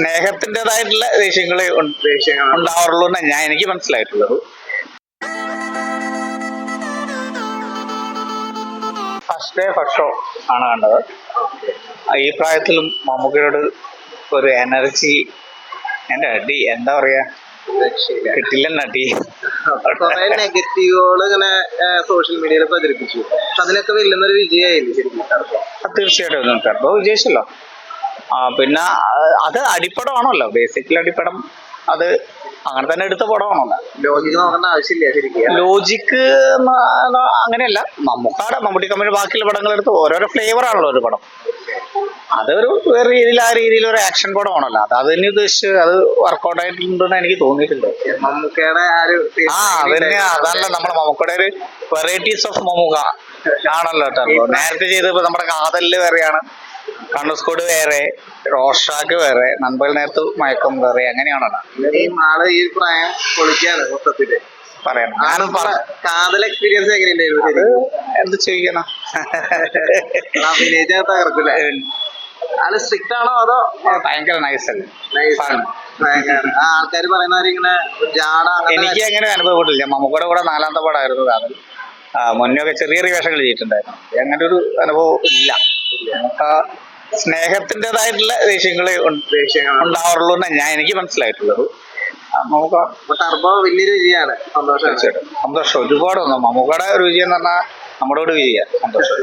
സ്നേഹത്തിന്റെതായിട്ടുള്ള ദേഷ്യങ്ങൾ ഉണ്ടാവാറുള്ളൂ എന്നാണ് ഞാൻ എനിക്ക് മനസ്സിലായിട്ടുള്ളത്. ഫസ്റ്റ് ഡേ ഫസ്റ്റ് ഷോ ആണ് കണ്ടത്. ഈ പ്രായത്തിലും മമ്മൂക്കയോട് ഒരു എനർജി എന്റെ അടി എന്താ പറയാ? കിട്ടില്ലെന്ന് അടി. കുറെ നെഗറ്റീവുകൾ ഇങ്ങനെ സോഷ്യൽ മീഡിയയിൽ പ്രചരിപ്പിച്ചു. പക്ഷെ അതിനൊക്കെ വെല്ലുന്നൊരു വിജയമായില്ലേ ശരിക്കും. അത് തീർച്ചയായിട്ടും വിജയിച്ചല്ലോ. പിന്നെ അത് അടിപ്പടമാണല്ലോ. ബേസിക്കലി അടിപ്പടം. അത് അങ്ങനെ തന്നെ എടുത്ത പടമാണോ ലോജിക്ക് നോക്കേണ്ട ആവശ്യമില്ല ശരിക്കും. ലോജിക്ക് അങ്ങനെയല്ല. നമുക്കാടെ മമ്മൂട്ടി കമ്പനി ബാക്കിയുള്ള പടങ്ങൾ എടുത്ത് ഓരോരോ ഫ്ലേവർ ആണല്ലോ ഒരു പടം. അതൊരു വേറെ രീതിയിൽ ആ രീതിയിൽ ഒരു ആക്ഷൻ പടമാണല്ലോ. അത് അതിനെ ഉദ്ദേശിച്ച് അത് വർക്കൗട്ട് ആയിട്ടുണ്ടെന്ന് എനിക്ക് തോന്നിയിട്ടുണ്ട്. മമ്മൂക്കയുടെ ആ അതന്നെ അതല്ല നമ്മളെ മമ്മൂക്കയുടെ ഒരു വെറൈറ്റീസ് ഓഫ് മമ്മൂക്ക. ആണല്ലോ കേട്ടോ. നേരത്തെ ചെയ്തപ്പോ നമ്മുടെ കാതലിൽ വേറെയാണ്. കണ്ണുസ്കോട് വേറെ റോഷാക്ക് വേറെ നമ്പൽ നേരത്ത് മയക്കം വേറെ അങ്ങനെയാണോ ഈ നാളെ ഈ പ്രായം പൊളിക്കാണ് മൊത്തത്തിൽ. പറയാം. ഞാനും പറ കാതൽ എക്സ്പീരിയൻസ് എങ്ങനെയുണ്ടായിരുന്നു? എന്ത് ചെയ്യണം? അഭിനയിച്ച തകർക്കില്ല ആൾ സ്ട്രിക്റ്റ് ആണോ അതോ ഭയങ്കര നൈസ് അല്ലേ nice. Fun. ആണ്? ഭയങ്കര. ആ ആൾക്കാര് പറയുന്നവര് ഇങ്ങനെ ജാട എനിക്ക് അങ്ങനെ അനുഭവപ്പെട്ടില്ല. മമ്മൂക്കയുടെ കൂടെ നാലാമത്തെ പടമായിരുന്നു കാതൽ ആ, മുന്നൊക്കെ ചെറിയ ചെറിയ വേഷങ്ങൾ ചെയ്തിട്ടുണ്ടായിരുന്നു. അങ്ങനെ ഒരു അനുഭവം ഇല്ല. നമുക്ക് സ്നേഹത്തിന്റെതായിട്ടുള്ള ദേഷ്യങ്ങൾ ഉണ്ടാവാറുള്ളൂ എന്നാണ് ഞാൻ എനിക്ക് മനസ്സിലായിട്ടുള്ളത്. നമുക്ക് ടർബോ സന്തോഷം. തീർച്ചയായിട്ടും. സന്തോഷം. ഒരുപാട് വന്നു. മമ്മൂക്കയുടെ വിജയം എന്ന് പറഞ്ഞാൽ നമ്മുടെ കൂടെ വിജയ സന്തോഷം.